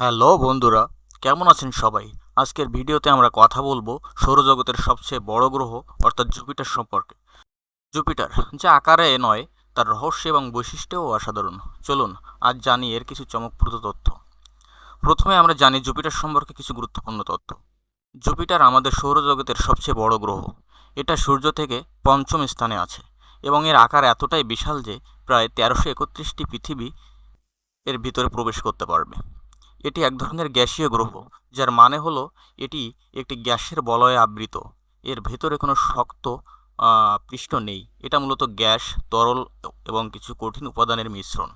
Hello বন্ধুরা, কেমন আছেন সবাই? আজকের ভিডিওতে আমরা কথা বলব সৌরজগতের সবচেয়ে বড় গ্রহ, অর্থাৎ জুপিটার সম্পর্কে। জুপিটার, যা আকারে এ নয়, তার রহস্য এবং বৈশিষ্ট্যও অসাধারণ। চলুন, আজ জানি এর কিছু চমকপ্রদ তথ্য। প্রথমে আমরা জানি জুপিটার সম্পর্কে কিছু গুরুত্বপূর্ণ তথ্য। জুপিটার আমাদের সৌরজগতের সবচেয়ে বড় গ্রহ। এটা সূর্য থেকে পঞ্চম স্থানে আছে এবং এর আকার এতটাই বিশাল যে প্রায় তেরোশো একত্রিশটি পৃথিবী এর ভিতরে প্রবেশ করতে পারবে। এটি এক ধরনের গ্যাসীয় গ্রহ যার মানে হলো এটি একটি গ্যাসের বলয়ে আবৃত। এর ভেতরে কোনো শক্ত পৃষ্ঠ নেই। এটা মূলত গ্যাস, তরল এবং কিছু কঠিন উপাদানের মিশ্রণ।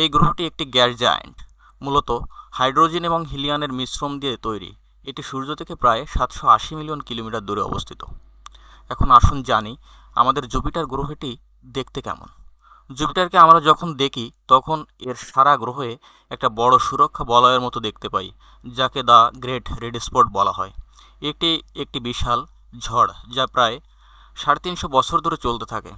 এই গ্রহটি একটি গ্যাস জায়ান্ট, মূলত হাইড্রোজেন এবং হিলিয়ানের মিশ্রণ দিয়ে তৈরি। এটি সূর্য থেকে প্রায় সাতশো আশি মিলিয়ন কিলোমিটার দূরে অবস্থিত। এখন আসুন জানি আমাদের জুপিটার গ্রহটি দেখতে কেমন। জুপিটারকে আমরা যখন দেখি, তখন এর সারা গ্রহে একটা বড় সুরক্ষা বলয়ের মতো দেখতে পাই, যাকে দ্য গ্রেট রেড স্পট বলা হয়। এটি একটি বিশাল ঝড় যা প্রায় সাড়ে তিনশো বছর ধরে চলতে থাকে।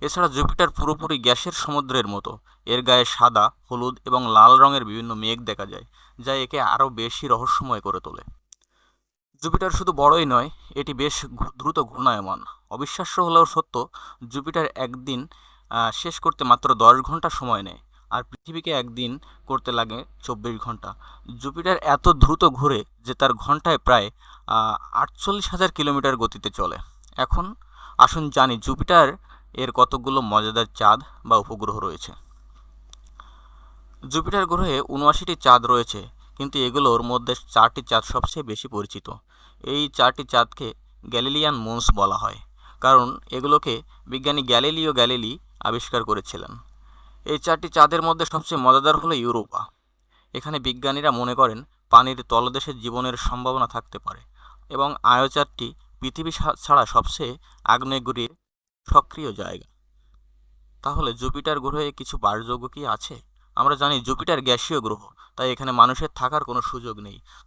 এছাড়া জুপিটার পুরোপুরি গ্যাসের সমুদ্রের মতো। এর গায়ে সাদা, হলুদ এবং লাল রঙের বিভিন্ন মেঘ দেখা যায়, যা একে আরও বেশি রহস্যময় করে তোলে। জুপিটার শুধু বড়ই নয়, এটি বেশ দ্রুত ঘূর্ণায়মান। অবিশ্বাস্য হলেও সত্য, জুপিটার একদিন শেষ করতে মাত্র দশ ঘণ্টা সময় নেয়। আর পৃথিবীকে একদিন করতে লাগে চব্বিশ ঘণ্টা। জুপিটার এত দ্রুত ঘুরে যে তার ঘন্টায় প্রায় আটচল্লিশ হাজার কিলোমিটার গতিতে চলে। এখন আসুন জানি জুপিটার এর কতগুলো মজাদার চাঁদ বা উপগ্রহ রয়েছে। জুপিটার গ্রহে উনআশিটি চাঁদ রয়েছে, কিন্তু এগুলোর মধ্যে চারটি চাঁদ সবচেয়ে বেশি পরিচিত। এই চারটি চাঁদকে গ্যালিলিয়ান মুনস বলা হয়। কারণ এগুলোকে বিজ্ঞানী গ্যালিলিও গ্যালিলি আবিষ্কার করেছিলেন। এই চারটি চাঁদের মধ্যে সবচেয়ে মজাদার হলো ইউরোপা। এখানে বিজ্ঞানীরা মনে করেন, পানির তলদেশে জীবনের সম্ভাবনা থাকতে পারে এবং আয়ো চাঁদটি পৃথিবী ছাড়া সবচেয়ে আগ্নেয়গিরির সক্রিয় জায়গা। তাহলে জুপিটার গ্রহে কিছু বাসযোগ্য কি আছে? আমরা জানি জুপিটার গ্যাসীয় গ্রহ, তাই এখানে মানুষের থাকার কোনো সুযোগ নেই। তো